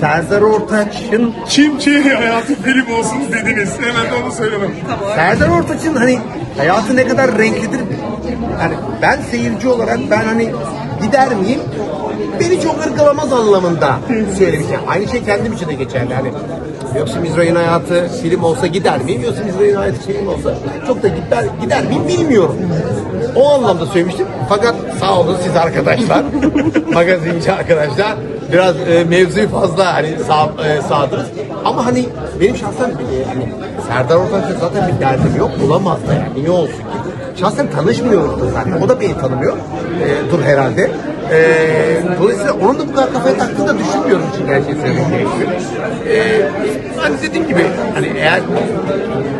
Serdar Ortaç'ın Kim ki hayatı film olsun dediniz. Hemen de onu söylemem. Serdar Ortaç'ın hani hayatı ne kadar renklidir. Yani ben seyirci olarak ben hani gider miyim? Beni çok ırgalamaz anlamında söylemiş. Yani aynı şey kendim için de geçerli. Yani yoksa Mizra'nın hayatı film olsa gider miyim? Yoksa Mizra'nın hayatı film olsa çok da gider, gider miyim bilmiyorum. O anlamda söylemiştim. Fakat sağ olun siz arkadaşlar, magazinci arkadaşlar biraz e, mevzuyu fazla hani sağ, e, sağdınız. Ama hani benim şahsen hani Serdar Ortaç'la zaten bir derdim yok. Bulamaz da yani. Niye olsun ki? Şahsen tanışmıyoruz da zaten. O da beni tanımıyor. E, dur herhalde. E, dolayısıyla onun da bu kadar kafaya taktığını da düşünmüyorum çünkü her şeyi söylemek gerekiyor. E, hani dediğim gibi hani eğer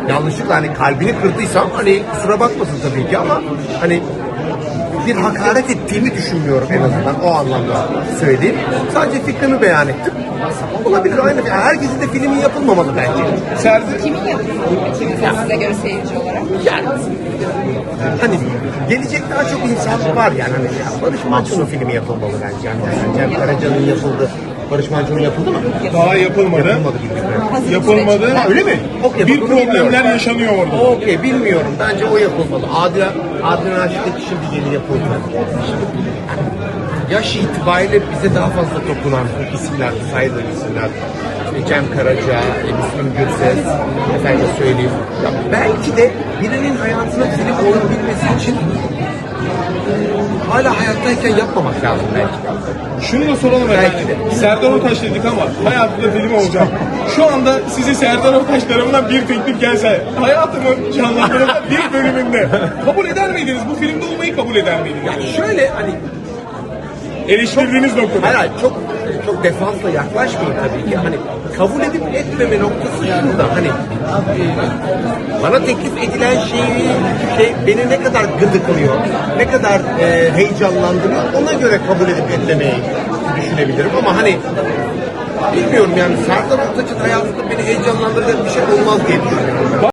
yanlışlıkla hani kalbini kırdıysam hani kusura bakmasın tabii ki ama hani bir hakaret ettiğimi düşünmüyorum en azından o anlamda söyleyeyim. Sadece fikrimi beyan ettim. Olabilir aynı. Yani herkesin de filmi yapılmamalı bence. Serdar Kimin peki size göre seyirci olarak? Yani hani gelecek daha çok insan var yani. Hani ya Barış Manço'nun filmi yapılmalı bence. Yani Cem Karaca'nın yapıldı. Barış Manço'nun yapıldı mı? daha yapılmadı. Yapılmadı bilmiyorum. Yapılmadı. Ha, öyle mi? Okey, Bir problemler yaşanıyor orada. Okey bilmiyorum. Bence o yapılmalı. Adil, Adil Naşit'teki şimdi yeni yapıldı. Yaş itibariyle bize daha fazla dokunan isimler, sayılı isimler. İşte Cem Karaca, Müslüm Gürses, efendim söyleyeyim. Ya belki de birinin hayatına film olabilmesi için hala hayattayken yapmamak lazım belki. Şunu da soralım efendim. Serdar Ortaç dedik ama hayatında film olacak. Şu anda size Serdar Ortaç tarafından bir teklif gelse hayatımın canlandırılan bir bölümünde kabul eder miydiniz? Bu filmde olmayı kabul eder miydiniz? Yani şöyle hani Eleştirdiğiniz noktada. Hayır hayır çok çok defansla yaklaşmayın tabii ki. Hani kabul edip etmeme noktası şurada. Hani e, bana teklif edilen şeyi şey beni ne kadar gıdıklıyor, ne kadar e, heyecanlandırıyor ona göre kabul edip etmemeyi düşünebilirim ama hani bilmiyorum yani Serdar Ortaç'ın hayatında beni heyecanlandıracak bir şey olmaz diye düşünüyorum.